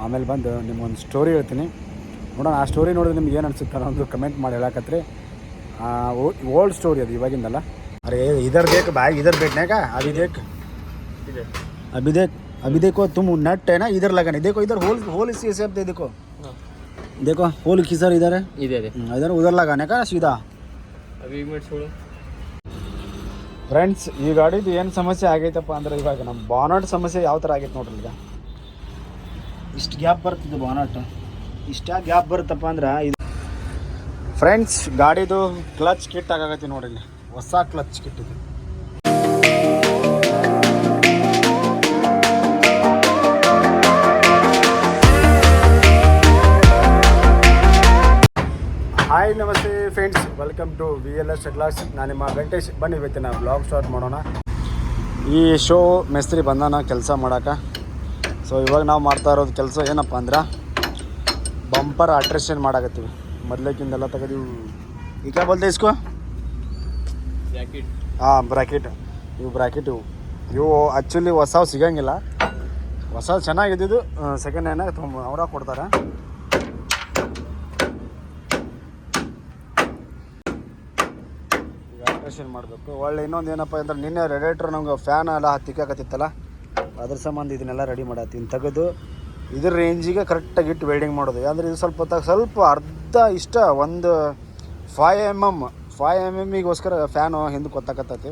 ಆಮೇಲೆ ಬಂದು ನಿಮ್ಗೊಂದು ಸ್ಟೋರಿ ಹೇಳ್ತೀನಿ ನೋಡೋಣ ಆ ಸ್ಟೋರಿ ನೋಡಿದ್ರೆ ನಿಮ್ಗೆ ಏನು ಅನ್ಸುತ್ತೆ ಅನ್ನೋದು ಕಮೆಂಟ್ ಮಾಡಿ ಹೇಳಕತ್ರಿ ಓಲ್ಡ್ ಸ್ಟೋರಿ ಅದು ಇವಾಗಿಂದಲ್ಲ ಅರೆ ಇದರ್ ಬೇಕು ಬಾಯ್ ಇದರ್ ಬೇಕನಾಗ ಅಭಿ ದೇಕ್ ಇದೆ अभी देख अभी देखो तुम नट है ना इधर लगाने देखो इधर होल होल इसी हिसाब से देखो देखो होल किधर इधर है ಇದೆ ಇದೆ हम्म, इधर उधर लगाने का सीधा ಅವಿ ಮಿನಿಟ್ಸ್ ಹೇಳು ಫ್ರೆಂಡ್ಸ್ ಈ ಗಾಡಿದು ಏನು ಸಮಸ್ಯೆ ಆಗೈತಪ್ಪ ಅಂದ್ರೆ ಇವಾಗ ನಮ್ಮ ಬಾನಟ್ ಸಮಸ್ಯೆ ಯಾವ ಥರ ಆಗೈತೆ ನೋಡ್ರಿ ಈಗ ಇಷ್ಟು ಗ್ಯಾಪ್ ಬರ್ತಿದ್ದು ಬಾನಾಟ. ಇಷ್ಟ ಗ್ಯಾಪ್ ಬರುತ್ತಪ್ಪ ಅಂದ್ರೆ ಇದು. ಫ್ರೆಂಡ್ಸ್ ಗಾಡಿದು ಕ್ಲಚ್ ಕಿಟ್ ಆಗಾಗತ್ತೆ ನೋಡಿಲ್ಲ ಹೊಸ ಕ್ಲಚ್ ಕಿಟ್ ಇದು. ಹಾಯ್ ನಮಸ್ತೆ friends welcome to V L S class ನಾನು ನಿಮ್ಮ ವೆಂಕಟೇಶ್. ಬನ್ನಿ ಇವತ್ತಿನ ಬ್ಲಾಗ್ ಸ್ಟಾರ್ಟ್ ಮಾಡೋಣ. ಈ ಶೋ ಮೆಸ್ತ್ರಿ ಬಂದಾನ, ಕೆಲಸ ಮಾಡೋಕೆ. ಸೊ ಇವಾಗ ನಾವು ಮಾಡ್ತಾ ಇರೋದು ಕೆಲಸ ಏನಪ್ಪ ಅಂದ್ರೆ ಬಂಪರ್ ಅಟ್ರೇಷನ್ ಮಾಡಾಕತ್ತೀವಿ. ಮೊದ್ಲಕ್ಕಿಂದೆಲ್ಲ ತೆಗೆದು ಈಗ ಬಲ್ದೆ ಇಸ್ಕೋ? ಹಾಂ ಬ್ರಾಕೆಟ್ ಇವು ಬ್ರಾಕೆಟ್ ಇವು. ಇವು ಆ್ಯಕ್ಚುಲಿ ಹೊಸವು ಸಿಗಂಗಿಲ್ಲ. ಹೊಸ ಚೆನ್ನಾಗಿದ್ದು ಸೆಕೆಂಡ್ ಹ್ಯಾಂಡ್ ತುಂಬ ಅವರ ಕೊಡ್ತಾರೆ. ಈಗ ಮಾಡಬೇಕು. ಒಳ್ಳೆ ಇನ್ನೊಂದು ಏನಪ್ಪ ಅಂದ್ರೆ ನಿನ್ನೆ ರೆಡೇಟ್ರ್ ನಮ್ಗೆ ಫ್ಯಾನ್ ಎಲ್ಲ ತಿಕ್ಕಾಕತ್ತಿತ್ತಲ್ಲ ಅದ್ರ ಸಂಬಂಧ ಇದನ್ನೆಲ್ಲ ರೆಡಿ ಮಾಡತ್ತೀನಿ. ತೆಗೆದು ಇದ್ರ ರೇಂಜಿಗೆ ಕರೆಕ್ಟಾಗಿ ಇಟ್ಟು ವೆಲ್ಡಿಂಗ್ ಮಾಡೋದು. ಅಂದರೆ ಇದು ಸ್ವಲ್ಪ ಹೊತ್ತಾಗ ಸ್ವಲ್ಪ ಅರ್ಧ ಇಷ್ಟ ಒಂದು five M M five M ಎಮ್ಮಿಗೋಸ್ಕರ fan ಹಿಂದಕ್ಕೆ ಗೊತ್ತಾಕತ್ತೈತಿ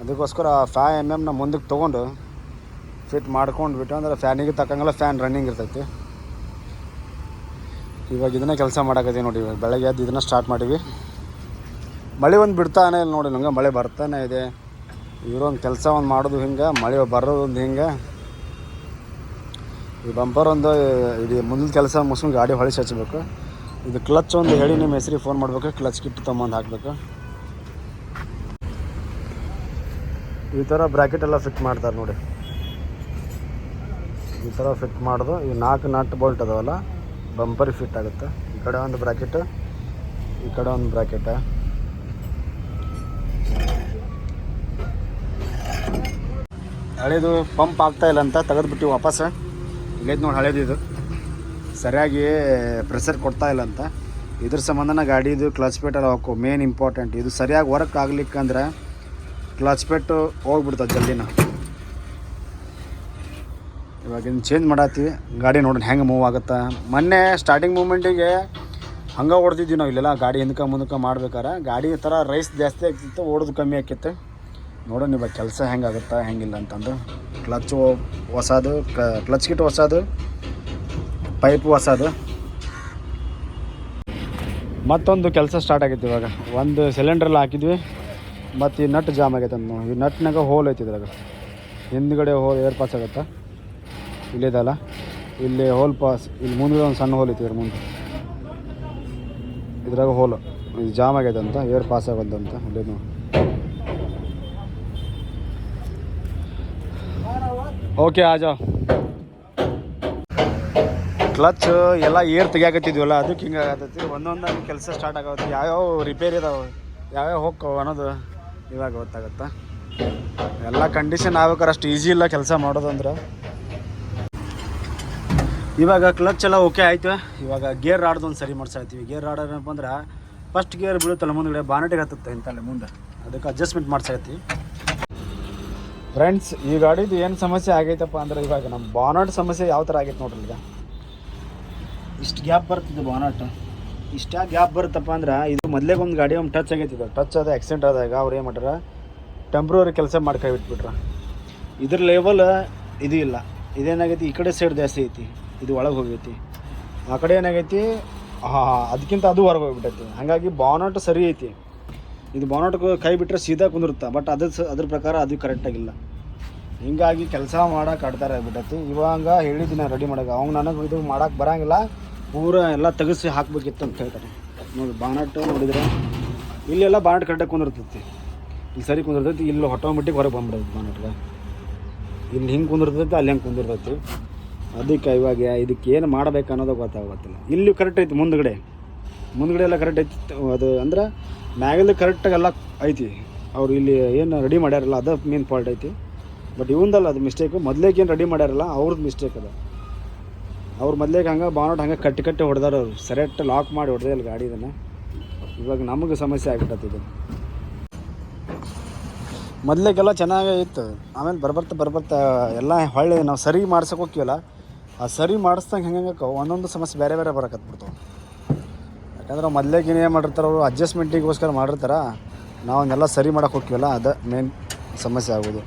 ಅದಕ್ಕೋಸ್ಕರ ಫೈವ್ ಎಂ ಎಮ್ನ ಮುಂದಕ್ಕೆ ತೊಗೊಂಡು ಫಿಟ್ ಮಾಡ್ಕೊಂಡು ಬಿಟ್ಟು ಅಂದ್ರೆ ಫ್ಯಾನಿಗೆ ತಕ್ಕಂಗೆಲ್ಲ ಫ್ಯಾನ್ ರನ್ನಿಂಗ್ ಇರ್ತೈತಿ. ಇವಾಗ ಇದನ್ನ ಕೆಲಸ ಮಾಡೋಕತ್ತೀವಿ ನೋಡಿ, ಇವಾಗ ಬೆಳಗ್ಗೆ ಎದ್ದು ಇದನ್ನ ಸ್ಟಾರ್ಟ್ ಮಾಡೀವಿ. ಮಳೆ ಒಂದು ಬಿಡ್ತಾನೆ ಇಲ್ಲ ನೋಡಿ ನಂಗೆ, ಮಳೆ ಬರ್ತಾನೆ ಇದೆ. ಇವರೊಂದು ಕೆಲಸ ಒಂದು ಮಾಡೋದು ಹಿಂಗೆ, ಮಳೆ ಬರೋದು ಒಂದು ಹಿಂಗೆ. ಈ ಬಂಪರ್ ಒಂದು, ಇಡೀ ಮುಂದಿನ ಕೆಲಸ ಮುಸ್ಕೊಂಡು ಗಾಡಿ ಹೊಳಿಸಿ ಹಚ್ಬೇಕು. ಇದು ಕ್ಲಚ್ ಒಂದು ಹೇಳಿ ನಿಮ್ಮ ಹೆಸರಿಗೆ ಫೋನ್ ಮಾಡ್ಬೇಕು ಕ್ಲಚ್ ಕಿಟ್ ತೊಗೊಂಬಂದು ಹಾಕ್ಬೇಕು. ಈ ಥರ ಬ್ರ್ಯಾಕೆಟ್ ಎಲ್ಲ ಫಿಟ್ ಮಾಡ್ತಾರೆ ನೋಡಿ. ಈ ಥರ ಫಿಟ್ ಮಾಡೋದು, ಈ ನಾಲ್ಕು ನಟ್ ಬೋಲ್ಟ್ ಅದಾವಲ್ಲ ಬಂಪರಿಗೆ ಫಿಟ್ ಆಗುತ್ತೆ. ಈ ಕಡೆ ಒಂದು ಬ್ರ್ಯಾಕೆಟ್ ಈ ಕಡೆ ಒಂದು ಬ್ರ್ಯಾಕೆಟ್ ಹಳೇದು ಪಂಪ್ ಆಗ್ತಾ ಇಲ್ಲ ಅಂತ ತೆಗೆದ್ಬಿಟ್ಟು ವಾಪಸ್. ಇಲ್ಲೈತೆ ನೋಡಿ ಹಳೇದು ಇದು. ಸರಿಯಾಗಿ ಪ್ರೆಷರ್ ಕೊಡ್ತಾ ಇಲ್ಲ ಅಂತ. ಇದ್ರ ಸಂಬಂಧನ ಗಾಡಿದು ಕ್ಲಚ್ ಪೇಟ್ ಹಾಕು ಹಾಕೋ ಮೇನ್ ಇಂಪಾರ್ಟೆಂಟ್ ಇದು ಸರಿಯಾಗಿ ವರ್ಕ್ ಆಗ್ಲಿಕ್ಕಂದ್ರೆ ಕ್ಲಚ್ ಪೇಟು ಹೋಗ್ಬಿಡ್ತದೆ ಜಲ್ದಿನ. ಇವಾಗ ಇನ್ನು ಚೇಂಜ್ ಮಾಡತ್ತೀವಿ. ಗಾಡಿ ನೋಡೋಣ ಹೆಂಗೆ ಮೂವ್ ಆಗುತ್ತಾ. ಮೊನ್ನೆ ಸ್ಟಾರ್ಟಿಂಗ್ ಮೂಮೆಂಟಿಗೆ ಹಂಗೆ ಓಡ್ತಿದ್ವಿ ನಾವು ಇಲ್ಲೆಲ್ಲ ಗಾಡಿ ಹಿಂದಕ್ಕೆ ಮುಂದಕ್ಕೆ ಮಾಡ್ಬೇಕಾರೆ. ಗಾಡಿ ಥರ ರೈಸ್ ಜಾಸ್ತಿ ಆಗ್ತಿತ್ತು, ಓಡೋದು ಕಮ್ಮಿ ಆಕಿತ್ತು ನೋಡೋಣ, ಇವಾಗ ಕೆಲಸ ಹೆಂಗೆ ಆಗುತ್ತಾ ಹೆಂಗಿಲ್ಲ ಅಂತಂದು. ಕ್ಲಚ್ ಹೊಸದು ಕ್ಲಚ್ ಕಿಟ್ ಹೊಸದು ಪೈಪ್ ಹೊಸದು. ಮತ್ತೊಂದು ಕೆಲಸ ಸ್ಟಾರ್ಟ್ ಆಗೈತೆ ಇವಾಗ. ಒಂದು ಸಿಲಿಂಡ್ರಲ್ಲಿ ಹಾಕಿದ್ವಿ. ಮತ್ತು ಈ ನಟ್ ಜಾಮ್ ಆಗೈತೆ ಅಂತ ಈ ನಟ್ನಾಗ ಹೋಲ್ ಐತಿ ಇದ್ರಾಗ. ಹಿಂದ್ಗಡೆ ಹೋಲ್ ಏರ್ ಪಾಸ್ ಆಗುತ್ತಾ? ಇಲ್ಲಿದಲ್ಲ ಇಲ್ಲಿ ಹೋಲ್ ಪಾಸ್ ಇಲ್ಲಿ ಮುಂದೆ ಒಂದು ಸಣ್ಣ ಹೋಲ್ ಐತಿ ಇದ್ರ ಮುಂದೆ. ಇದ್ರಾಗ ಹೋಲ್ ಇದು ಜಾಮ್ ಆಗೈತೆ ಅಂತ, ಏರ್ ಪಾಸ್ ಆಗೋದಂತ ಇಲ್ಲಿ ಓಕೆ ಆಜಾ ಕ್ಲಚ್ ಎಲ್ಲ ಏರ್ ತೆಗಿಯಾಕತ್ತಿದ್ವಲ್ಲ, ಅದಕ್ಕೆ ಹಿಂಗೆ ಆಗತ್ತೈತಿ. ಒಂದೊಂದಾಗಿ ಕೆಲಸ ಸ್ಟಾರ್ಟ್ ಆಗತ್ತೆ ಯಾವ್ಯಾವ ರಿಪೇರಿ ಇದಾವೆ, ಯಾವ್ಯಾವ ಹೋಗ್ತಾವ ಅನ್ನೋದು ಇವಾಗ ಗೊತ್ತಾಗತ್ತೆ? ಎಲ್ಲ ಕಂಡೀಷನ್ ಆಗ್ಬೇಕಾರೆ ಅಷ್ಟು ಈಸಿ ಇಲ್ಲ ಕೆಲಸ ಮಾಡೋದಂದ್ರೆ ಇವಾಗ ಕ್ಲಚ್ ಎಲ್ಲ ಓಕೆ ಆಯ್ತು. ಇವಾಗ ಗೇರ್ ಒಂದು ಸರಿ ಮಾಡ್ಸಾಕತ್ತೀವಿ ಗೇರ್ ರಾಡ್ ಏನಪ್ಪ ಅಂದ್ರೆ ಫಸ್ಟ್ ಗೇರ್ ಬೀಳುತ್ತಲ್ಲ ಮುಂದ್ಗಡೆ, ಬಾನೆಟಿಗೆ ಹತ್ತುತ್ತೆ ಇಂತಲ್ಲಿ ಮುಂದೆ. ಅದಕ್ಕೆ ಅಡ್ಜಸ್ಟ್ಮೆಂಟ್ ಮಾಡ್ಸಾಕತ್ತೀವಿ ಫ್ರೆಂಡ್ಸ್ ಈ ಗಾಡಿದು ಏನು ಸಮಸ್ಯೆ ಆಗೈತಪ್ಪ ಅಂದ್ರೆ ಇವಾಗ ನಮ್ಮ ಬಾನಟ್ ಸಮಸ್ಯೆ ಯಾವ ಥರ ಆಗೈತೆ ನೋಡ್ರಿ ಈಗ? ಇಷ್ಟು ಗ್ಯಾಪ್ ಬರ್ತಿದ್ದು ಬಾನಟ್ ಇಷ್ಟ ಗ್ಯಾಪ್ ಬರುತ್ತಪ್ಪ ಅಂದ್ರೆ ಇದು ಮೊದಲೇ ಒಂದು ಗಾಡಿ ಒಂದು ಟಚ್ ಆಗೈತಿ ಇದು. ಟಚ್ ಅದ ಆಕ್ಸಿಡೆಂಟ್ ಆದಾಗ ಅವ್ರು ಏನು ಮಾಡ್ಯಾರ ಟೆಂಪ್ರವರಿ ಕೆಲಸ ಮಾಡ್ಕೊಂಡು ಕೈ ಬಿಟ್ಬಿಟ್ರ. ಇದ್ರ ಲೆವೆಲ್ ಇದು ಇಲ್ಲ. ಇದೇನಾಗೈತಿ ಈ ಕಡೆ ಸೈಡ್ ಜಾಸ್ತಿ ಐತಿ. ಇದು ಒಳಗೆ ಹೋಗೈತಿ. ಆ ಕಡೆ ಏನಾಗೈತಿ ಹಾಂ ಅದಕ್ಕಿಂತ ಅದು ಹೊರಗೆ ಹೋಗ್ಬಿಟ್ಟೈತಿ. ಹಾಗಾಗಿ ಬಾನಟ್ ಸರಿ ಐತಿ. ಇದು ಬಾನೋಟ್ ಕೈ ಬಿಟ್ಟರೆ ಸೀದಾ ಕುಂದಿರುತ್ತೆ? ಬಟ್ ಅದ್ರ ಸ ಅದ್ರ ಪ್ರಕಾರ ಅದು ಕರೆಕ್ಟಾಗಿಲ್ಲ ಹಿಂಗಾಗಿ ಕೆಲಸ ಮಾಡಕ್ಕೆ ಆಡ್ತಾರೆ ಆಗ್ಬಿಟ್ಟೈತಿ ಇವಾಗ ಹೇಳಿದ್ದೀನಿ ರೆಡಿ ಮಾಡೋಕೆ ಅವ್ನು ನನಗೆ ಇದು ಮಾಡಕ್ಕೆ ಬರೋಂಗಿಲ್ಲ. ಪೂರ ಎಲ್ಲ ತೆಗೆಸಿ ಹಾಕ್ಬೇಕಿತ್ತು ಅಂತ ಹೇಳ್ತಾರೆ ನೋಡಿ ಬಾನಾಟ್ ನೋಡಿದ್ರೆ ಇಲ್ಲೆಲ್ಲ ಬಾನಾಟ್ ಕರೆಕ್ಟಾಗಿ ಕುಂದಿರ್ತೈತಿ. ಇಲ್ಲಿ ಸರಿ ಕುಂದಿರ್ತೈತಿ, ಇಲ್ಲಿ ಆಟೋಮೆಟಿಕ್ ಹೊರಗೆ ಬಂದ್ಬಿಡೈತಿ ಬಾನಾಟ್ಗೆ ಇಲ್ಲಿ ಹಿಂಗೆ ಕುಂದಿರ್ತೈತಿ, ಅಲ್ಲಿ ಹೆಂಗೆ ಕುಂದಿರ್ತೈತಿ. ಅದಕ್ಕೆ ಇವಾಗ ಇದಕ್ಕೆ ಏನು ಮಾಡ್ಬೇಕು ಅನ್ನೋದು ಗೊತ್ತಾಗತ್ತಿಲ್ಲ. ಇಲ್ಲಿ ಕರೆಕ್ಟ್ ಐತಿ ಮುಂದ್ಗಡೆ. ಮುಂದ್ಗಡೆ ಎಲ್ಲ ಕರೆಕ್ಟ್ ಐತಿ. ಅದು ಅಂದ್ರೆ ಮ್ಯಾಗಲ್ಲಿ ಕರೆಕ್ಟಾಗಿ ಎಲ್ಲ ಐತಿ. ಅವ್ರು ಇಲ್ಲಿ ಏನು ರೆಡಿ ಮಾಡ್ಯಾರಲ್ಲ, ಅದು ಮೇನ್ ಫಾಲ್ಟ್ ಐತಿ. ಬಟ್ ಇವಂದಲ್ಲ ಅದು ಮಿಸ್ಟೇಕು ಮೊದ್ಲೇಕ್ ಏನು ರೆಡಿ ಮಾಡ್ಯಾರಲ್ಲ ಅವ್ರದ್ದು ಮಿಸ್ಟೇಕ್ ಅದ. ಅವ್ರು ಮೊದ್ಲೇಕ್ ಹಂಗೆ ಬಾನೋಟ್ ಹಂಗೆ ಕಟ್ಟಿ ಕಟ್ಟಿ ಹೊಡೆದಾರ ಅವರು. ಸೆರೆಕ್ಟ್ ಲಾಕ್ ಮಾಡಿ ಹೊಡೆದೇ ಇಲ್ಲ ಗಾಡಿ ಇದನ್ನು. ಇವಾಗ ನಮಗೆ ಸಮಸ್ಯೆ ಆಗ್ಬಿಟ್ಟತ್ತಿದು ಮೊದ್ಲೇಕೆಲ್ಲ ಚೆನ್ನಾಗೇ ಇತ್ತು. ಆಮೇಲೆ ಬರ್ಬರ್ತ, ಬರ್ಬರ್ತಾ, ಎಲ್ಲ ಹೊಳ್ಳಿ ನಾವು ಸರಿ ಮಾಡ್ಸಕ್ಕೆ ಹೋಗ್ತೀವಲ್ಲ, ಆ ಸರಿ ಮಾಡಿಸ್ದಂಗೆ ಹೆಂಗೆ ಒಂದೊಂದು ಸಮಸ್ಯೆ ಬೇರೆ ಬೇರೆ ಬರಕತ್ಬಿಡ್ತಾವೆ. ಯಾಕಂದ್ರೆ ಮೊದಲೇಗೆ ಏನು ಮಾಡಿರ್ತಾರೆ ಅವರು ಅಡ್ಜಸ್ಟ್ಮೆಂಟಿಗೋಸ್ಕರ ಮಾಡಿರ್ತಾರೆ. ನಾವು ಅವನ್ನೆಲ್ಲ ಸರಿ ಮಾಡೋಕೆ ಹೋಗ್ತೀವಲ್ಲ, ಅದು ಮೇನ್ ಸಮಸ್ಯೆ ಆಗೋದು.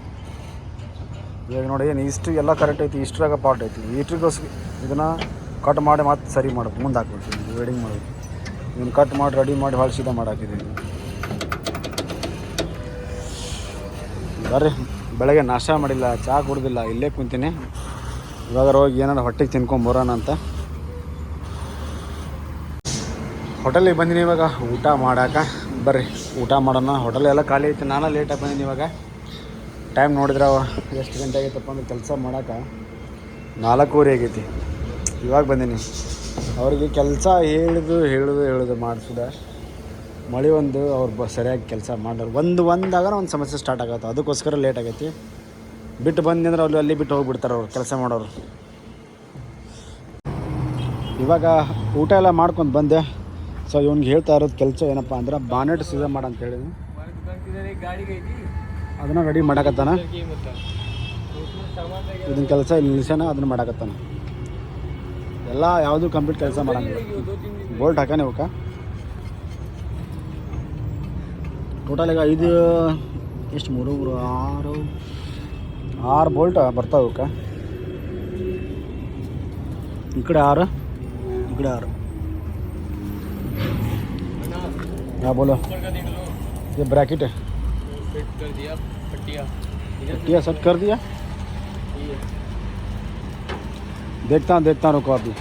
ಇವಾಗ ನೋಡಿ, ಏನು ಇಷ್ಟು ಎಲ್ಲ ಕರೆಕ್ಟ್ ಐತಿ ಇಷ್ಟ್ರಾಗ ಪಾಟ್ ಐತಿ. ಇಷ್ಟ್ರಿಗೋಸ್ಕರ ಇದನ್ನು ಕಟ್ ಮಾಡಿ ಮತ್ತೆ ಸರಿ ಮಾಡ್ಬೇಕು ಮುಂದೆ ಹಾಕ್ಬಿಡ್ತೀವಿ ವೆಡಿಂಗ್ ಮಾಡೋದು. ಇದನ್ನು ಕಟ್ ಮಾಡಿ ರೆಡಿ ಮಾಡಿ ಭಾಳ ಸೀದಾ ಮಾಡಾಕಿದ್ದೀನಿ ಬರ್ರಿ, ಬೆಳಗ್ಗೆ ನಾಷ್ಟ ಮಾಡಿಲ್ಲ, ಚಾ ಕುಡ್ದಿಲ್ಲ, ಇಲ್ಲೇ ಕುಂತೀನಿ. ಇವಾಗ ಹೋಗಿ ಏನಾರು ಹೊಟ್ಟೆಗೆ ತಿನ್ಕೊಂಬರೋಣ ಅಂತ. ಹೋಟೆಲಿಗೆ ಬಂದಿನಿ ಇವಾಗ. ಊಟ ಮಾಡಾಕ. ಬರ್ರಿ, ಊಟ ಮಾಡೋಣ. ಹೋಟೆಲ್ ಎಲ್ಲ ಖಾಲಿ ಐತೆ. ನಾನು ಲೇಟಾಗಿ ಬಂದೀನಿ ಇವಾಗ. ಟೈಮ್ ನೋಡಿದ್ರೆ ಎಷ್ಟು ಗಂಟೆ ಆಗೈತಪ್ಪ ಅಂದ್ರೆ ಕೆಲಸ ಮಾಡೋಕೆ. ನಾಲ್ಕೂವರೆ ಆಗೈತಿ. ಇವಾಗ ಬಂದೀನಿ. ಅವ್ರಿಗೆ ಕೆಲಸ ಹೇಳಿದು ಹೇಳುದು ಹೇಳುದು ಮಾಡಿಸಿದ. ಮಳೆ ಒಂದು, ಅವ್ರು ಬ ಸರಿಯಾಗಿ ಕೆಲಸ ಮಾಡೋರು ಒಂದು ಒಂದಾಗ ಒಂದು ಸಮಸ್ಯೆ ಸ್ಟಾರ್ಟ್ ಆಗತ್ತೆ. ಅದಕ್ಕೋಸ್ಕರ ಲೇಟ್ ಆಗೈತಿ. ಬಿಟ್ಟು ಬಂದಿ ಅಂದ್ರೆ ಅಲ್ಲಿ ಅಲ್ಲಿ ಬಿಟ್ಟು ಹೋಗ್ಬಿಡ್ತಾರೆ ಅವ್ರು, ಕೆಲಸ ಮಾಡೋರು. ಇವಾಗ ಊಟ ಎಲ್ಲ ಮಾಡ್ಕೊಂಡು ಬಂದೆ. ಸೊ ಇವನ್ಗೆ ಹೇಳ್ತಾ ಇರೋದು ಕೆಲಸ ಏನಪ್ಪ ಅಂದ್ರೆ ಬಾನೆಟ್ ಸೀದಾ ಮಾಡ ಅಂತ ಹೇಳಿದ್ವಿ. ಅದನ್ನ ರೆಡಿ ಮಾಡಕತ್ತಾನ. ಇದನ್ನ ಕೆಲಸ ಇಲ್ಲಿ ನಿಲ್ಸ್ಯಾನ, ಅದನ್ನ ಮಾಡಕತ್ತಾನ. ಎಲ್ಲ ಯಾವುದು ಕಂಪ್ಲೀಟ್ ಕೆಲಸ ಮಾಡಂಗಿಲ್ಲ. ಬೋಲ್ಟ್ ಹಾಕಾನೆ ಅವಕ್ಕ ಟೋಟಲ್ ಈಗ ಐದು, ಎಷ್ಟು, ಮೂರು ಮೂರು, ಆರು ಆರು ಬೋಲ್ಟ್ ಬರ್ತಾವಕ್ಕ ಈ ಕಡೆ ಆರು, ಈ ಕಡೆ ಆರು. ಯಾ ಬೋಲೋ ऊपर का देख लो ये ब्रैकेट है फिट कर दिया पट्टिया इधर से ये सेट कर दिया ये देखता हूँ देखता हूँ रुको अभी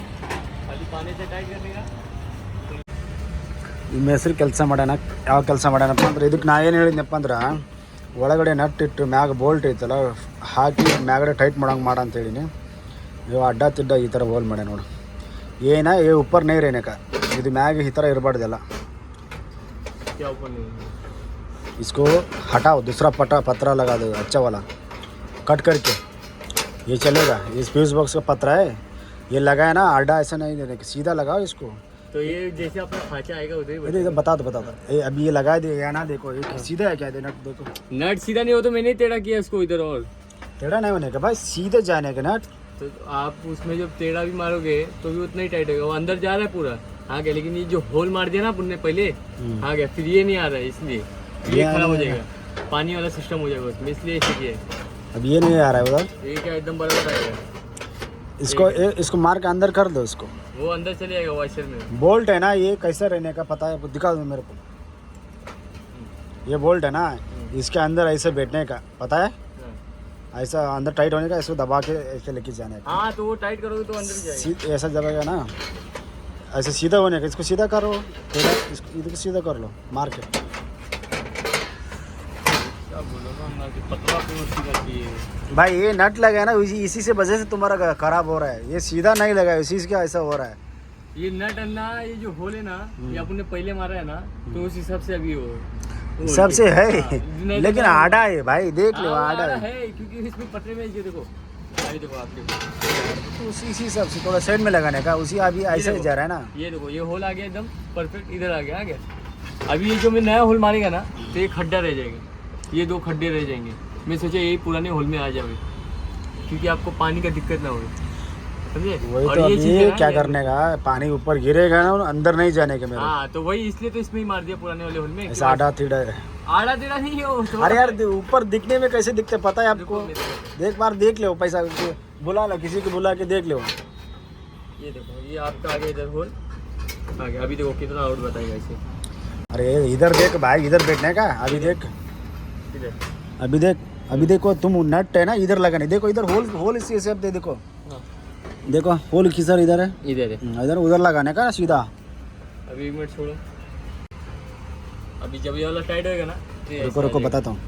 खाली पानी से टाइट करने का ನಿಮ್ಮ ಹೆಸ್ರು ಕೆಲಸ ಮಾಡ್ಯಾನ ಯಾವ ಕೆಲಸ ಮಾಡ್ಯಾನಪ್ಪ ಅಂದ್ರೆ ಇದಕ್ಕೆ ನಾ ಏನು ಹೇಳಿದ್ನಪ್ಪ ಅಂದ್ರೆ ಒಳಗಡೆ ನಟ್ ಇಟ್ಟು ಮ್ಯಾಗ ಬೋಲ್ಟ್ ಐತಲ್ಲ ಹಾಕಿ ಮ್ಯಾಗಡೆ ಟೈಟ್ ಮಾಡಂಗೆ ಮಾಡ ಅಂತ ಹೇಳಿನಿ ಇವು ಅಡ್ಡ ತಿಡ್ಡ ಈ ಥರ ಹೋಲ್ ಮಾಡ್ಯ ನೋಡು ಏನ ಏ ಉಪ್ಪರ್ ನೀರು ಏನಕ್ಕ ಇದು ಮ್ಯಾಗ ಈ ಥರ ಇರಬಾರ್ದಲ್ಲ क्या ऊपर नहीं इसको हटाओ दूसरा पटा पतरा लगा दो अच्छा वाला। कट करके। ये चलेगा। ये फ्यूज बॉक्स का पतरा है। ये लगाया ना अड्डा ऐसा नहीं देने का सीधा लगाओ इसको। तो ये जैसे अपना खांचा आएगा उधर ही बता दो बता दो। ये अभी ये लगा दे ना देखो ये सीधा है क्या? नट देखो। नट सीधा नहीं हो तो मैंने टेढ़ा किया इसको इधर और। टेढ़ा नहीं होने का भाई सीधे जाने का नट। तो आप उसमें जब टेढ़ा भी मारोगे तो भी उतना ही टाइट होगा। वो अंदर जा रहा है पूरा। आ गया लेकिन ये जो होल मार दिया ना अपन ने पहले आ गया फिर ये नहीं आ रहा है इसलिए ये खराब हो जाएगा। पानी वाला सिस्टम हो जाएगा उसमें इसलिए किया अब ये नहीं आ रहा है उधर? ये क्या एकदम बराबर आएगा इसको ए, इसको मार के अंदर कर दो इसको। वो अंदर चले जाएगा वॉशर में। बोल्ट है ना ये कैसे रहने का पता है? दिखा दो मेरे को। ये बोल्ट है ना इसके अंदर ऐसे बैठने का पता है? हाँ। ऐसा अंदर टाइट होने का इसको दबा के ऐसे लेके जाने का। हाँ तो वो टाइट करोगे तो अंदर जाएगा। ऐसा जगह ना। ऐसे सीधा होने का इसको सीधा करो थोड़ा इसको इधर सीधा कर लो मार के। ना कि है भाई ये नट लगा है ना इसी इसी से वजह से तुम्हारा खराब हो रहा है। ये सीधा नहीं लगा है इसी से क्या ऐसा हो रहा है? ये नट अन्ना ये जो होल है ना ये अपन ने पहले मारा है ना तो उस हिसाब से अभी वो सबसे हाँ, है। तो लेकिन आड़ा है भाई देख हाँ, लो आड़ा आड़ा है। है क्योंकि इसमें पटरे में ये देखो। देखो देखो उसी इसी हिसाब से थोड़ा साइड में लगाने का उसी अभी ऐसे जा रहा है ना? ये देखो ये होल आ गया एकदम परफेक्ट इधर आ गया आ गया। अभी ये जो मैं नया होल मारेगा ना तो ये खड्डा रह जाएगा। ये दो खड्डे रह जाएँगे। मैं सोचा यही पुराने होल में आ जाए क्योंकि आपको पानी का दिक्कत ना हो। समझे? वही तो ये क्या करने का? पानी ऊपर गिरेगा ना अंदर नहीं जाने के मेरे। हाँ तो वही इसलिए तो इसमें ही मार दिया पुराने वाले होल में कि ऐसा आड़ा टेढ़ा नहीं है तो- अरे यार ऊपर दिखने में कैसे दिखते पता है आपको? देख बार देख लो पैसा बुला लो किसी को बुला के देख लो। ये देखो ये आपका आ गया इधर होल आ गया अभी देखो कितना आउट बताएगा इसे। अरे इधर देख भाई इधर बैठने का अभी देख। अभी देख अभी देखो तुम नट है ना इधर लगाने। देखो इधर होल होल इसी हिसाब दे देखो। हाँ। देखो होल किधर इधर है। इधर है। इधर उधर लगाने का सीधा। अभी एक मिनट छोड़ो। अभी जब ये वाला टाइट होएगा ना तो रुको रुको। बताता हूँ।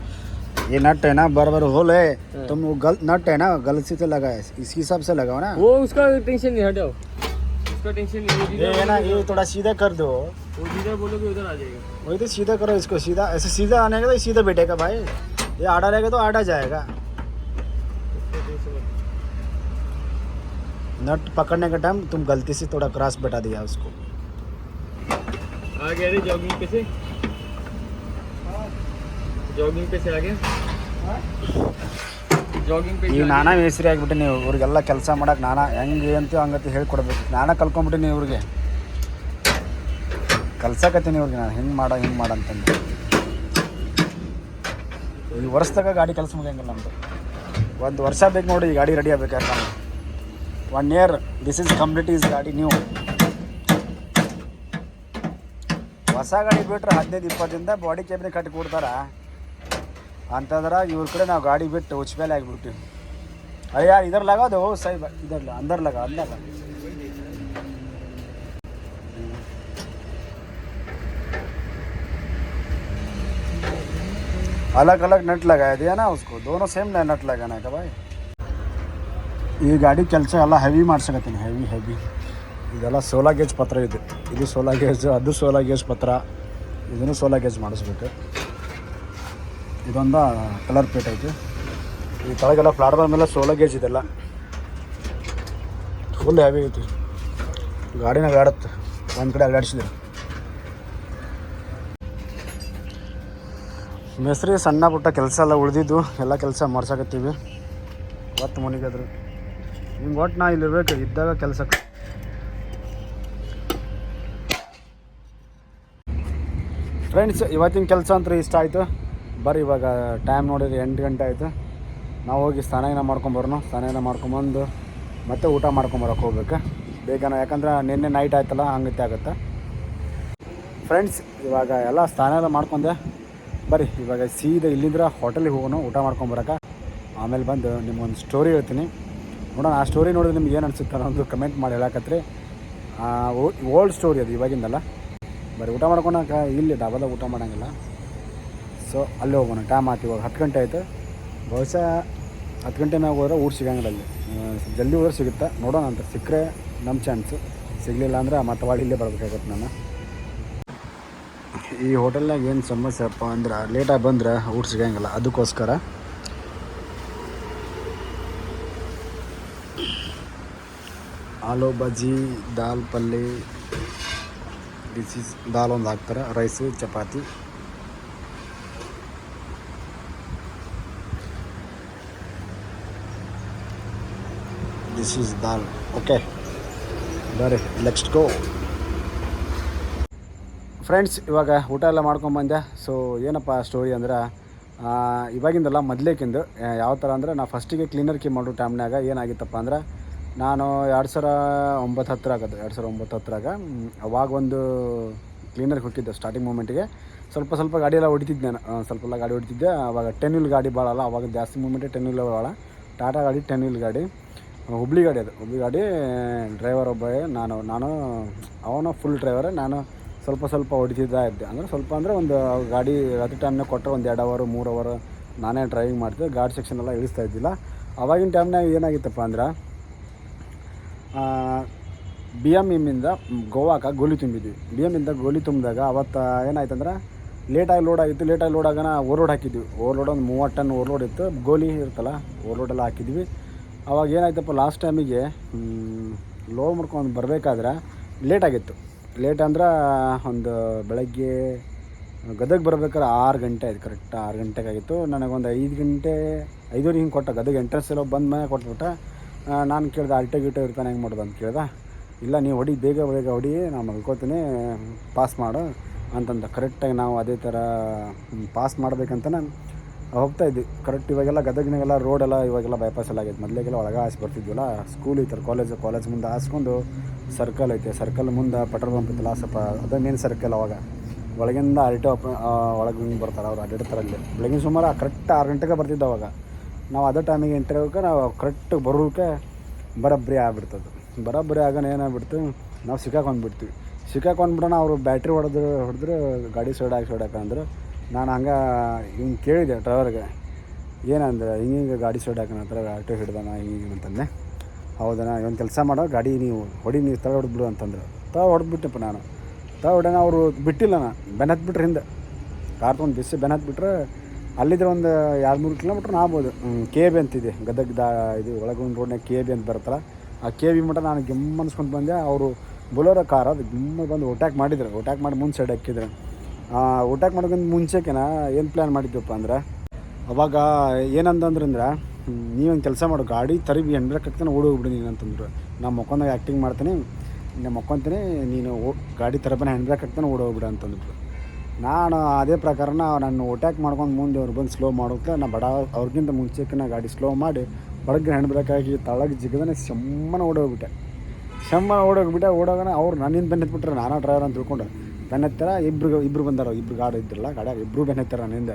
ये नट है ना बराबर होल है। हाँ। तुम वो गल नट है ना गलती से लगा है। इसी हिसाब से लगाओ ना। वो उसका टेंशन नहीं हटाओ। उसका टेंशन नहीं ये है ना ये थोड़ा सीधा कर दो। वो जिधर बोलोगे उधर आ जाएगा। वही तो सीधा करो इसको सीधा ऐसे सीधा आने का तो सीधा बैठेगा भाई। ये आड़ा रहेगा तो आड़ा जाएगा। नट पकड़ने का टाइम तुम गलती से थोड़ा क्रॉस बैठा दिया उसको। आ गया रे जॉगिंग पे से। ಜಾಗಿಂಗ್ ಪೇಸ್ ಆಗಿ ಜಾಗಿಂಗ್ ನೀವು ನಾನಾ ಮೇಸ್ರಿ ಆಗಿಬಿಟ್ಟು ನೀವು ಇವ್ರಿಗೆಲ್ಲ ಕೆಲಸ ಮಾಡಕ್ಕೆ ನಾನಾ ಹೆಂಗೆ ಅಂತ ಹಂಗತಿ ಹೇಳ್ಕೊಡ್ಬೇಕು. ನಾನಾ ಕಲ್ಕೊಂಬಿಟ್ಟಿನಿ ಇವ್ರಿಗೆ. ಕಲ್ಸಕತ್ತೀನಿ ಇವ್ರಿಗೆ ನಾನು. ಹೆಂಗೆ ಮಾಡ ಹಿಂಗೆ ಮಾಡ ಅಂತಂದು. ಈ ವರ್ಷದಾಗ ಗಾಡಿ ಕೆಲಸ ಮುಗಿಯಂಗಿಲ್ಲ ನಮ್ಮದು ಒಂದು ವರ್ಷ ಬೇಕು ನೋಡಿ ಈ ಗಾಡಿ ರೆಡಿ ಆಗ್ಬೇಕು ನಾನು one year this is complete is ಗಾಡಿ ನೀವು ಹೊಸ ಗಾಡಿ ಬಿಟ್ರೆ ಹದಿನೈದು ಇಪ್ಪತ್ತಿಂದ ಬಾಡಿ ಕೇಬಿನ ಕಟ್ಟಿ ಕೊಡ್ತಾರೆ? ಅಂತಂದ್ರೆ ಇವ್ರ ಕಡೆ ನಾವು ಗಾಡಿ ಬಿಟ್ಟು ಉಚ್ಮೇಲೆ ಆಗಿಬಿಡ್ತೀವಿ अरे यार इधर लगा दो सही बात इधर लगा अंदर लगा अंदर लगा अलग अलग नट लगाया दिया ना उसको दोनों सेम नट लगाना है का भाई ಈ ಗಾಡಿ ಕೆಲಸ ಎಲ್ಲ ಹೆವಿ ಮಾಡ್ಸಕತ್ತೀನಿ ಹೆವಿ ಹೆವಿ ಇದೆಲ್ಲ ಸೋಲಾ ಗೇಜ್ ಪತ್ರ ಇದು ಇದು ಸೋಲಾ ಗೇಜ್ ಅದು ಸೋಲಾ ಗೇಜ್ ಪತ್ರ ಇದನ್ನು ಸೋಲಾ ಗೇಜ್ ಮಾಡಿಸ್ಬೇಕು ಇದೊಂದು ಕಲರ್ ಪ್ಲೇಟ್ ಐತೆ. ಈ ಕೆಳಗೆಲ್ಲ ಪ್ಲಾಟ್ಫಾರ್ಮ್ ಮೇಲೆ ಸೋಲೋ ಗೇಜ್ ಇದೆಲ್ಲ. ಫುಲ್ ಹ್ಯಾವಿ ಐತಿ. ಗಾಡಿನ ಆಡತ್ತೆ ಒಂದು ಕಡೆ ಅಲ್ಲಾಡಿಸಿದೆ ಮೇಸ್ತ್ರಿ ಸಣ್ಣ ಪುಟ್ಟ ಕೆಲಸ ಎಲ್ಲ ಉಳಿದಿದ್ದು, ಎಲ್ಲ ಕೆಲಸ ಮಾಡ್ಸಕತ್ತೀವಿ. ಒತ್ತು ಮನಿಗಾದ್ರು. ಹಿಂಗೆ ಒಟ್ಟು ನಾ ಇಲ್ಲಿರ್ಬೇಕು, ಇದ್ದಾಗ ಕೆಲಸಕ್ಕೆ ಫ್ರೆಂಡ್ಸ್ ಇವತ್ತಿನ ಕೆಲಸ ಅಂತೂ ಇಷ್ಟ ಆಯಿತು. ಬರ್ರಿ, ಇವಾಗ ಟೈಮ್ ನೋಡಿದ್ರೆ ಎಂಟು ಗಂಟೆ ಆಯಿತು. ನಾವು ಹೋಗಿ ಸ್ನಾನ ಮಾಡ್ಕೊಂಬರೋಣ ಸ್ನಾನ ಮಾಡ್ಕೊಂಬಂದು ಮತ್ತೆ ಊಟ ಮಾಡ್ಕೊಂಬರಕ್ಕೆ ಹೋಗ್ಬೇಕು. ಬೇಗನ, ಯಾಕಂದ್ರೆ ನಿನ್ನೆ ನೈಟ್ ಆಯ್ತಲ್ಲ ಹಂಗತ್ತೆ ಆಗುತ್ತೆ. ಫ್ರೆಂಡ್ಸ್ ಇವಾಗ ಎಲ್ಲ ಸ್ನಾನ ಎಲ್ಲ ಮಾಡ್ಕೊಂಡೆ. ಬರ್ರಿ, ಇವಾಗ ಸೀದಾ ಇಲ್ಲಿಂದ ಹೋಟೆಲಿಗೆ ಹೋಗೋಣ, ಊಟ ಮಾಡ್ಕೊಂಬರಕ್ಕೆ ಆಮೇಲೆ ಬಂದು ನಿಮ್ಗೊಂದು ಸ್ಟೋರಿ ಹೇಳ್ತೀನಿ. ನೋಡೋಣ, ಆ ಸ್ಟೋರಿ ನೋಡಿದ್ರೆ ನಿಮ್ಗೆ ಏನು ಅನಿಸುತ್ತೆ ಅನ್ನೋದು ಕಮೆಂಟ್ ಮಾಡಿ ಹೇಳಕತ್ರಿ. ಓಲ್ಡ್ ಸ್ಟೋರಿ ಅದು ಇವಾಗಿಂದಲ್ಲ. ಬರೀ ಊಟ ಮಾಡ್ಕೊಳಕ್ಕೆ ಇಲ್ಲಿ ಡಾಬಾದಾಗ ಊಟ ಮಾಡೋಂಗಿಲ್ಲ. ಸೊ, ಅಲ್ಲಿ ಹೋಗೋಣ. ಟೈಮ್ ಆಯ್ತು ಇವಾಗ. ಹತ್ತು ಗಂಟೆ ಆಯಿತು? ಬಹುಶಃ ಹತ್ತು ಗಂಟೆ ಮ್ಯಾಗ ಹೋದ್ರೆ ಊಟ ಸಿಗಂಗಿಲ್ಲ ಅಲ್ಲಿ. ಜಲ್ದಿ ಹೋದ್ರೆ ಸಿಗುತ್ತೆ? ನೋಡೋಣ ಅಂತ. ಸಿಕ್ಕರೆ ನಮ್ಮ ಚಾನ್ಸು ಸಿಗಲಿಲ್ಲ ಅಂದ್ರೆ ಮತ್ತೆ ವಾಡಿ ಇಲ್ಲೇ ಬರ್ಬೇಕಾಗತ್ತೆ ನಾನು. ಈ ಹೋಟೆಲ್ನಾಗ ಏನು ಸಮಸ್ಯೆ ಅಪ್ಪ ಅಂದ್ರೆ ಲೇಟಾಗಿ ಬಂದ್ರೆ ಊಟ ಸಿಗಂಗಿಲ್ಲ. ಅದಕ್ಕೋಸ್ಕರ. ಆಲೂ ಬಜ್ಜಿ, ದಾಲ್ ಪಲ್ಯ ಬಿಸಿ ದಾಲ್ ಒಂದು ಹಾಕ್ತಾರೆ. ರೈಸು ಚಪಾತಿ. ದಿಸ್ ಈಸ್ ದಾಲ್ ಓಕೆ ಬರೀ ನೆಕ್ಸ್ಟ್ ಗೋ ಫ್ರೆಂಡ್ಸ್ ಇವಾಗ ಊಟ ಎಲ್ಲ ಮಾಡ್ಕೊಂಬಂದೆ ಸೊ ಏನಪ್ಪ ಸ್ಟೋರಿ ಅಂದ್ರೆ ಇವಾಗಿಂದಲ್ಲ ಮೊದಲೇಕಿಂದು ಯಾವ ಥರ ಅಂದರೆ ನಾ ಫಸ್ಟಿಗೆ ಕ್ಲೀನರ್ ಕಿ ಮಾಡೋ ಟೈಮ್ನಾಗ ಏನಾಗಿತ್ತಪ್ಪ ಅಂದ್ರೆ, ನಾನು ಎರಡು ಸಾವಿರ ಒಂಬತ್ತು ಹತ್ತಿರ ಆಗೋದು, ಎರಡು ಸಾವಿರ ಒಂಬತ್ತು ಹತ್ತಿರಾಗ ಅವಾಗ ಒಂದು ಕ್ಲೀನರ್ಗೆ ಹೋಗಿದ್ದೆ ಸ್ಟಾರ್ಟಿಂಗ್ ಮೂಮೆಂಟಿಗೆ ಸ್ವಲ್ಪ ಸ್ವಲ್ಪ ಗಾಡಿ ಎಲ್ಲ ಹೊಡಿತಿದ್ದೆ ನಾನು. ಸ್ವಲ್ಪ ಎಲ್ಲ ಗಾಡಿ ಹೊಡಿತಿದ್ದೆ. ಅವಾಗ ಟೆನ್ ವೀಲ್ ಗಾಡಿ ಭಾಳ ಅವಾಗ ಜಾಸ್ತಿ ಮೂಮೆಂಟೇ ಟೆನ್ ವೀಲ್ ಭಾಳ ಟಾಟಾ ಗಾಡಿ ಟೆನ್ ವೀಲ್ ಗಾಡಿ. ಹುಬ್ಳಿ ಗಾಡಿ ಅದು. ಹುಬ್ಳಿ ಗಾಡಿ ಡ್ರೈವರ್ ಒಬ್ಬ ನಾನು ನಾನು, ಅವನು ಫುಲ್ ಡ್ರೈವರ್ ನಾನು ಸ್ವಲ್ಪ ಸ್ವಲ್ಪ ಹೊಡಿತಿದ್ದಾ ಇದ್ದೆ. ಅಂದರೆ ಸ್ವಲ್ಪ ಅಂದರೆ ಒಂದು ಗಾಡಿ ರಾತ್ರಿ ಟೈಮ್ನಾಗ ಕೊಟ್ಟರೆ ಒಂದು ಎರಡು ಅವರು ಮೂರು ಅವರು ನಾನೇ ಡ್ರೈವಿಂಗ್ ಮಾಡ್ತಿದ್ದೆ. ಗಾಡಿ ಸೆಕ್ಷನ್ ಎಲ್ಲ ಇಳಿಸ್ತಾ ಇದ್ದಿಲ್ಲ. ಆವಾಗಿನ ಟೈಮ್ನಾಗ ಏನಾಗಿತ್ತಪ್ಪ ಅಂದ್ರೆ ಬಿ ಎಂ ಎಮ್ಮಿಂದ ಗೋವಾಕ ಗೋಲಿ ತುಂಬಿದ್ವಿ. ಬಿ ಎಮ್ಮಿಂದ ಗೋಲಿ ತುಂಬಿದಾಗ ಅವತ್ತು ಏನಾಯ್ತಂದ್ರೆ ಲೇಟಾಗಿ ಲೋಡ್ ಆಗಿತ್ತು. ಲೇಟಾಗಿ ಲೋಡ್ ಆಗೋಣ ಓವರ್ಲೋಡ್ ಹಾಕಿದ್ವಿ. ಓವರ್ಲೋಡ್ ಒಂದು ಮೂವತ್ತು ಟನ್ ಓವರ್ಲೋಡ್ ಇತ್ತು. ಗೋಲಿ ಇರುತ್ತಲ್ಲ ಓವರ್ ಲೋಡೆಲ್ಲ ಹಾಕಿದ್ವಿ. ಅವಾಗ ಏನಾಯ್ತಪ್ಪ ಲಾಸ್ಟ್ ಟೈಮಿಗೆ ಲೋ ಮಾಡ್ಕೊಂಡು ಬರಬೇಕಾದ್ರೆ ಲೇಟ್ ಆಗಿತ್ತು. ಲೇಟ್ ಅಂದ್ರೆ, ಒಂದು ಬೆಳಗ್ಗೆ ಗದಗ ಬರ್ಬೇಕಾದ್ರೆ ಆರು ಗಂಟೆ ಆಯ್ತು ಕರೆಕ್ಟ್ ಆರು ಗಂಟೆಗೆ ಆಗಿತ್ತು. ನನಗೊಂದು ಐದು ಗಂಟೆ, ಐದೂವರೆ ಹಿಂಗೆ ಕೊಟ್ಟ, ಗದಗ ಎಂಟ್ರೆನ್ಸ್ ಎಲ್ಲ ಬಂದ ಮೇಲೆ ಕೊಟ್ಬಿಟ್ಟ ನಾನು ಕೇಳಿದೆ ಅಲ್ಟೆ ಗಿಟೋ ಇರ್ತಾನೆ, ಹೆಂಗೆ ಮಾಡೋದು ಅಂತ ಕೇಳ್ದೆ, ಇಲ್ಲ ನೀವು ಹೊಡಿ, ಬೇಗ ಬೇಗ ಹೊಡಿ, ನಾನು ಮಲ್ಕೋತೀನಿ ಪಾಸ್ ಮಾಡು ಅಂತಂದ. ಕರೆಕ್ಟಾಗಿ ನಾವು ಅದೇ ಥರ ಪಾಸ್ ಮಾಡಬೇಕಂತ ನಾನು ಹೋಗ್ತಾ ಇದ್ವಿ. ಕರೆಕ್ಟ್ ಇವಾಗೆಲ್ಲ ಗದಗಿನಾಗೆಲ್ಲ ರೋಡೆಲ್ಲ ಇವಾಗೆಲ್ಲ ಬೈಪಾಸ್ ಎಲ್ಲ ಆಗೈತೆ. ಮೊದಲಿಗೆಲ್ಲ ಒಳಗೆ ಆಸೆ ಬರ್ತಿದ್ವಲ್ಲ ಸ್ಕೂಲ್ ಐತಲ್ಲ ಕಾಲೇಜು ಕಾಲೇಜ್ ಮುಂದೆ ಹಾಸ್ಕೊಂಡು ಸರ್ಕಲ್ ಐತೆ. ಸರ್ಕಲ್ ಮುಂದೆ ಪೆಟ್ರೋಲ್ ಪಂಪ್ ಐತಲ್ಲ ಸ್ವಲ್ಪ ಅದೇ ಮೇನ್ ಸರ್ಕಲ್ ಅವಾಗ? ಒಳಗಿಂದ ಅಲ್ಟೋ ಒಳಗೆ ಹಿಂಗೆ ಬರ್ತಾರೆ ಅವ್ರು ಅಡ್ಡಿಡ್ತಾರೆ ಅಲ್ಲಿ ಬೆಳಗಿನ ಸುಮಾರು ಕರೆಕ್ಟ್ ಆರು ಗಂಟೆಗೆ ಬರ್ತಿದ್ದೆ ಅವಾಗ. ನಾವು ಅದೇ ಟೈಮಿಗೆ ಆಗೋಕೆ ನಾವು ಕರೆಕ್ಟ್ ಬರೋಕೆ ಬರೋಬ್ಬರಿ ಆಗ್ಬಿಡ್ತದೆ. ಬರೋಬ್ಬರಿ ಆಗೋಣ ಏನಾಗ್ಬಿಡ್ತು ನಾವು ಸಿಕ್ಕಾಕೊಂಡ್ಬಿಡ್ತೀವಿ ಸಿಕ್ಕಾಕೊಂಡ್ಬಿಡೋಣ ಅವರು ಬ್ಯಾಟ್ರಿ ಹೊಡೆದ್ರು ಹೊಡೆದ್ರು ಗಾಡಿ ಸೈಡಾಗಿ ಸೈಡಾಕ ಅಂದರು. ನಾನು ಹಂಗೆ ಹಿಂಗೆ ಕೇಳಿದೆ ಡ್ರೈವರ್ಗೆ, ಏನಂದ್ರೆ ಹಿಂಗೆ ಹಿಂಗೆ ಗಾಡಿ ಸೈಡ್ ಹಾಕೋಣ ಹತ್ರ ಆಟೋ ಹಿಡ್ದಾನ, ಹಿಂಗೆ ಅಂತಂದೆ. ಹೌದಾ ಒಂದು ಕೆಲಸ ಮಾಡೋ ಗಾಡಿ ನೀವು ಹೊಡಿ, ನೀವು ತಳ ಹೊಡೆದ್ಬಿಡು ಅಂತಂದ್ರು. ತಳ ಹೊಡೆದ್ಬಿಟ್ಟಪ್ಪ ನಾನು. ತಳ ಹೊಡೆನ ಅವರು ಬಿಟ್ಟಿಲ್ಲ ನಾನು ಬೆನ್ ಹತ್ಬಿಟ್ರೆ ಹಿಂದೆ. ಕಾರ್ ತೊಗೊಂಡು ಬಿಸಿ ಬೆನ್ ಹತ್ಬಿಟ್ರೆ ಅಲ್ಲಿದ್ರೆ ಒಂದು ಎರಡು ಮೂರು ಕಿಲೋಮೀಟ್ರ್ ಆಗ್ಬೋದು. ಕೆ ಬಿ ಅಂತಿದೆ ಗದಗ ದಾ ಇದು ಒಳಗೊಂದು ರೋಡ್ನಾಗ ಕೆ ಬಿ ಅಂತ ಬರುತ್ತಲ್ಲ, ಆ ಕೆ ಬಿ ಮಟ್ಟ ನಾನು ಗೆಮ್ಮನ್ಸ್ಕೊಂಡು ಬಂದೆ. ಅವರು ಬೊಲೋರೋ ಕಾರ್ ಅದು ಗೆಮ್ಮ ಬಂದು ಒಟ್ಯಾಕ್ ಮಾಡಿದ್ರು. ಒಟ್ಯಾಕ್ ಮಾಡಿ ಮುಂದೆ ಸೈಡ್ ಹಾಕಿದ್ರು. ಒಟ್ಯಾಕ್ ಮಾಡೋಕ್ಕಿಂತ ಮುಂಚೆಕಿನ ಏನು ಪ್ಲ್ಯಾನ್ ಮಾಡಿದ್ವಪ್ಪ ಅಂದ್ರೆ? ಅವಾಗ ಏನಂತಂದ್ರಂದ್ರೆ ನೀವೊಂದು ಕೆಲಸ ಮಾಡು, ಗಾಡಿ ತರಿಬಿ ಹಾಕ್ತಾನೆ ಓಡೋಗ್ಬಿಡಿ ನೀನು ಅಂತಂದ್ರು. ನಾನು ಮಕ್ಕೊಂದಾಗ ಆ್ಯಕ್ಟಿಂಗ್ ಮಾಡ್ತೀನಿ ನಿಮ್ಮ ಮಕ್ಕೊಂತೀನಿ, ನೀನು ಓ, ಗಾಡಿ ತರಬನ ಓಡಿ ಹೋಗ್ಬಿಡ ಅಂತಂದ್ರು. ನಾನು ಅದೇ ಪ್ರಕಾರನ ನಾನು ಒಟ್ಯಾಕ್ ಮಾಡ್ಕೊಂಡು ಮುಂದೆ ಅವ್ರು ಬಂದು ಸ್ಲೋ ಮಾಡೋಕ್ಕೆ ನಾನು ಬಡ, ಅವ್ರಿಗಿಂತ ಮುಂಚೆಕಿನ ಗಾಡಿ ಸ್ಲೋ ಮಾಡಿ ಬಡಗ್ಗೆ ಹೆಣ್ಬೇಕಾಗಿ ತಳಗೆ ಜಿಗದನೆ ಸೆಮ್ಮನ ಓಡೋಗ್ಬಿಟ್ಟೆ ಸಮ್ಮ ಓಡೋಗ್ಬಿಟ್ಟೆ ಓಡೋಗನ ಅವ್ರು ನನ್ನಿಂದ ಬೆನ್ನೆತ್ಬಿಟ್ರೆ ನಾನು ಡ್ರೈವರ್ ಅಂತ ತಿಳ್ಕೊಂಡು ಬೆನ್ನೆತ್ತಾರ ಇಬ್ರು ಇಬ್ರು ಬಂದಾರ, ಇಬ್ರು ಗಾಡಿ ಇದ್ರಲ್ಲ ಗಾಡಿಯಾಗ ಇಬ್ಬರು ಬೆನ್ನೆತ್ತಾರ ನನ್ನಿಂದ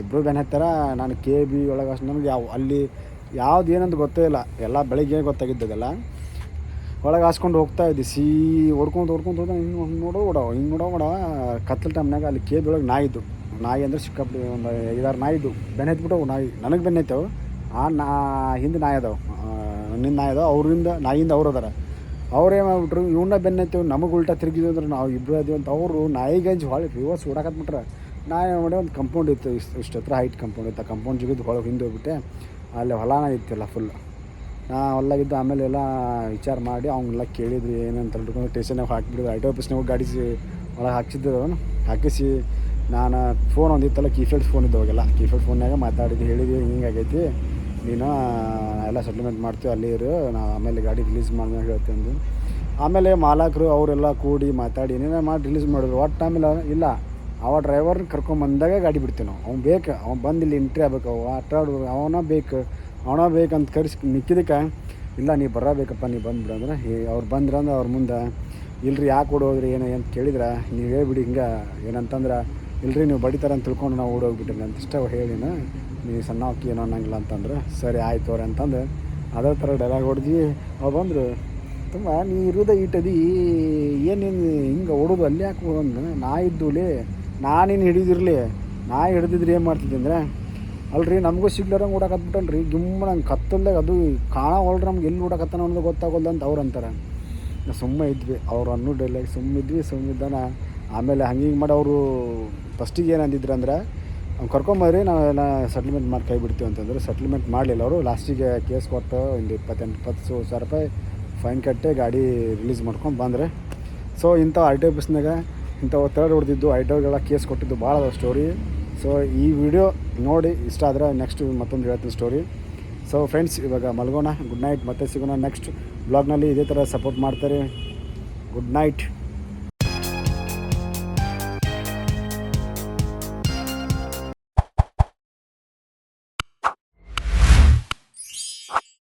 ಇಬ್ಬರು ಬೆನ್ನೆತ್ತಾರ ನಾನು ಕೆ ಬಿ ಒಳಗೆ ಅಷ್ಟು ನನಗೆ ಯಾವ, ಅಲ್ಲಿ ಯಾವ್ದು ಏನಂತ ಗೊತ್ತೇ ಇಲ್ಲ. ಎಲ್ಲ ಬೆಳಿಗ್ಗೆ ಗೊತ್ತಾಗಿದ್ದದೆಲ್ಲ. ಒಳಗೆ ಹಾಸ್ಕೊಂಡು ಹೋಗ್ತಾ ಇದ್ದೆ, ಸೀ ಹೊಡ್ಕೊಂತ ಹೊಡ್ಕೊಂತ ಹೋದ ಹಿಂಗೆ ನೋಡೋ ಓಡೋ ಹಿಂಗೆ ನೋಡೋ ಓಡೋ ಕತ್ತಲ ಟೈಮ್ನಾಗ ಅಲ್ಲಿ ಕೆ ಬಿ ಒಳಗೆ ನಾಯಿ ಇದ್ದು ನಾಯಿ ಅಂದರೆ ಚಿಕ್ಕ ಒಂದು ಐದಾರು ನಾಯಿ ಇದ್ದು ಬೆನ್ನ ಎತ್ಬಿಟ್ಟವು ನಾಯಿ, ನನಗೆ ಬೆನ್ನೆತ್ತವು ಆ ನಾ, ಹಿಂದೆ ನಾಯಿ ಅದಾವೆ. ನನ್ನಿಂದ ನಾಯಿ ಅದಾವೆ, ಅವ್ರಿಂದ ನಾಯಿಂದ ಅವ್ರು ಅದಾರ. ಅವ್ರು ಮಾಡ್ಬಿಟ್ರು? ಇವನ್ನ ಬೆನ್ನತ್ತೇವೆ ನಮಗೆ ಉಲ್ಟಾ ತಿರುಗಿದ್ವಿ ಅಂದ್ರೆ ನಾವು ಇಬ್ಬರು ಅದೀವಿ ಅಂತ ಅವರು ನಾಯಿಗಂಜ್ ಹೊಳೆ ರಿವರ್ಸ್ ಓಡಾಕತ್ಬಿಟ್ರೆ. ನಾ ಏನು ಮಾಡಿ ಒಂದು ಕಂಪೌಂಡ್ ಇತ್ತು. ಇಷ್ಟು ಇಷ್ಟು ಹತ್ರ ಹೈಟ್ ಕಂಪೌಂಡ್ ಇತ್ತು. ಆ ಕಂಪೌಂಡ್ ಜಿಗಿದ್ದು ಹೊಳಗೆ ಹಿಂದೆ ಹೋಗ್ಬಿಟ್ಟೆ. ಅಲ್ಲಿ ಹೊಲನ ಇತ್ತಿಲ್ಲ ಫುಲ್ ನಾ ಹೊಲಾಗಿದ್ದು ಆಮೇಲೆ ಎಲ್ಲ ವಿಚಾರ ಮಾಡಿ ಅವನ್ನೆಲ್ಲ ಕೇಳಿದ್ವಿ ಏನಂತ ಹೇಳ್ಕೊಂಡು ಸ್ಟೇಷನಾಗ ಹಾಕಿಬಿಡಿದ್ರು ಐ ಟಿ ಆಫೀಸ್ನಾಗ ಗಾಡಿ ಒಳಗೆ ಹಾಕಿಸಿದ್ರು ಅವನು. ಹಾಕಿಸಿ ನಾನು ಫೋನ್ ಒಂದಿತ್ತಲ್ಲ ಕೀಫೆಡ್ ಫೋನ್ ಇದ್ದವಾಗೆಲ್ಲ. ಕೀಫೆಡ್ ಫೋನ್ಯಾಗ ಮಾತಾಡಿದ್ದು ಹೇಳಿದ್ವಿ ಹಿಂಗೆ ಆಗೈತಿ. ನೀನು ಎಲ್ಲ ಸೆಟ್ಲ್ಮೆಂಟ್ ಮಾಡ್ತೀವಿ ಅಲ್ಲಿ ಇರು ನಾವು ಆಮೇಲೆ ಗಾಡಿ ರಿಲೀಸ್ ಮಾಡ್ದಾಗ ಹೇಳ್ತೀನಿ ಆಮೇಲೆ ಮಾಲಕರು, ಅವರೆಲ್ಲ ಕೂಡಿ ಮಾತಾಡಿ ಏನೇನೋ ಮಾಡಿ ರಿಲೀಸ್ ಮಾಡಿದ್ರು. ಒಟ್ಟು ಆಮೇಲೆ ಇಲ್ಲ? ಅವ ಡ್ರೈವರ್ನ ಕರ್ಕೊಂಬಂದಾಗ ಗಾಡಿ ಬಿಡ್ತೀವಿ ನಾವು. ಅವ್ನು ಬೇಕು, ಅವ್ನು ಬಂದು ಇಲ್ಲಿ ಎಂಟ್ರಿ ಆಗ್ಬೇಕು. ಅವ ಆಟ ಅವನ ಬೇಕು, ಅವನ ಬೇಕಂತ ಕರೆಸಿ ನಿಕ್ಕಿದಕ್ಕೆ ಇಲ್ಲ ನೀವು ಬರಬೇಕಪ್ಪ ನೀವು ಬಂದ್ಬಿಡು ಅಂದ್ರೆ ಅವ್ರು ಬಂದ್ರೆ ಅಂದ್ರೆ ಅವ್ರ ಮುಂದೆ, ಇಲ್ರಿ, ಯಾಕೆ ಓಡೋದ್ರಿ ಏನೋ ಅಂತ ಕೇಳಿದ್ರೆ? ನೀವು ಹೇಳ್ಬಿಡಿ ಹಿಂಗೆ, ಏನಂತಂದ್ರೆ, ಇಲ್ರಿ, ನೀವು ಬಡಿತಾರೆ ಅಂತ ತಿಳ್ಕೊಂಡು ನಾವು ಓಡೋಗ್ಬಿಟ್ಟಿಲ್ಲ ಅಂತ ಇಷ್ಟ ಹೇಳಿನ. ನೀವು ಸಣ್ಣ ಅಕ್ಕಿ ಏನೋ ಅನ್ನಂಗಿಲ್ಲ ಅಂತಂದ್ರೆ, ಸರಿ ಆಯ್ತು ಅವ್ರೆ ಅಂತಂದು ಅದೇ ಥರ ಡೈಲಾಗ್ ಹೊಡೆದು ಅವ್ರು ಬಂದರು, ತುಂಬ, ನೀ ಇರೋದ ಇಟ್ಟದಿ ಏನೇನು ಹಿಂಗೆ ಓಡೋದು ಅಲ್ಲಿ ಯಾಕೆ ಹೋಗಂದು ನಾ ಇದ್ದುಲಿ ನಾನೇನು ಹಿಡಿದಿರಲಿ, ನಾ ಹಿಡಿದಿದ್ರೆ ಏನು ಮಾಡ್ತಿದ್ದೆ ಅಂದರೆ, ಅಲ್ರಿ ನಮಗೂ ಸಿಗ್ಲಾರಂಗೆ ಓಡಾಕತ್ಬಿಟ್ಟಲ್ರಿ ಗಿಮ್ಮ ನಂಗೆ ಕತ್ತಲ್ದಾಗ ಅದು ಕಾಣ ನಮ್ಗೆ ಎಲ್ಲಿ ಓಡಾಕತ್ತಾನ ಅನ್ನೋದು ಗೊತ್ತಾಗೋಲ್ಲ ಅಂತ ಅವ್ರು ಅಂತಾರೆ. ಸುಮ್ಮನೆ ಇದ್ವಿ, ಅವ್ರು ಅನ್ನೋ ಡೈಲಾಗ್ ಸುಮ್ಮಿದ್ವಿ ಸುಮ್ಮಿದ್ದಾನ ಆಮೇಲೆ ಹಂಗೆ ಹಿಂಗೆ ಮಾಡಿ ಅವರು ಫಸ್ಟಿಗೆ ಏನು ಅಂದಿದ್ರು ಅಂದ್ರೆ ಅವ್ನು ನಾವು ಸೆಟ್ಲ್ಮೆಂಟ್ ಮಾಡಿ ಕೈ ಬಿಡ್ತೀವಿ ಅಂತಂದ್ರೆ ಸೆಟ್ಲ್ಮೆಂಟ್ ಮಾಡಲಿಲ್ಲ ಅವರು. ಲಾಸ್ಟಿಗೆ ಕೇಸ್ ಕೊಟ್ಟು ಒಂದು ಇಪ್ಪತ್ತೆಂಟು, ಇಪ್ಪತ್ತು ಸಾವಿರ ರೂಪಾಯಿ ಫೈನ್ ಕಟ್ಟಿ ಗಾಡಿ ರಿಲೀಸ್ ಮಾಡ್ಕೊಂಡು ಬಂದರೆ. ಸೊ ಇಂಥ ಆರ್ ಟಿ ಆಫೀಸ್ನಾಗ ಇಂಥವು ತರ್ಡ್ ಹೊಡೆದಿದ್ದು ಐ ಟಿಗಳ ಕೇಸ್ ಕೊಟ್ಟಿದ್ದು ಭಾಳ ಅದಾವ ಸ್ಟೋರಿ ಸೊ ಈ ವಿಡಿಯೋ ನೋಡಿ, ಇಷ್ಟ ಆದರೆ ನೆಕ್ಸ್ಟ್ ಮತ್ತೊಂದು ಹೇಳ್ತೀನಿ ಸ್ಟೋರಿ ಸೊ ಫ್ರೆಂಡ್ಸ್ ಇವಾಗ ಮಲ್ಗೋಣ. ಗುಡ್ ನೈಟ್ ಮತ್ತೆ ಸಿಗೋಣ ನೆಕ್ಸ್ಟ್ ಬ್ಲಾಗ್ನಲ್ಲಿ ಇದೇ ಥರ ಸಪೋರ್ಟ್ ಮಾಡ್ತಾರೆ. Good night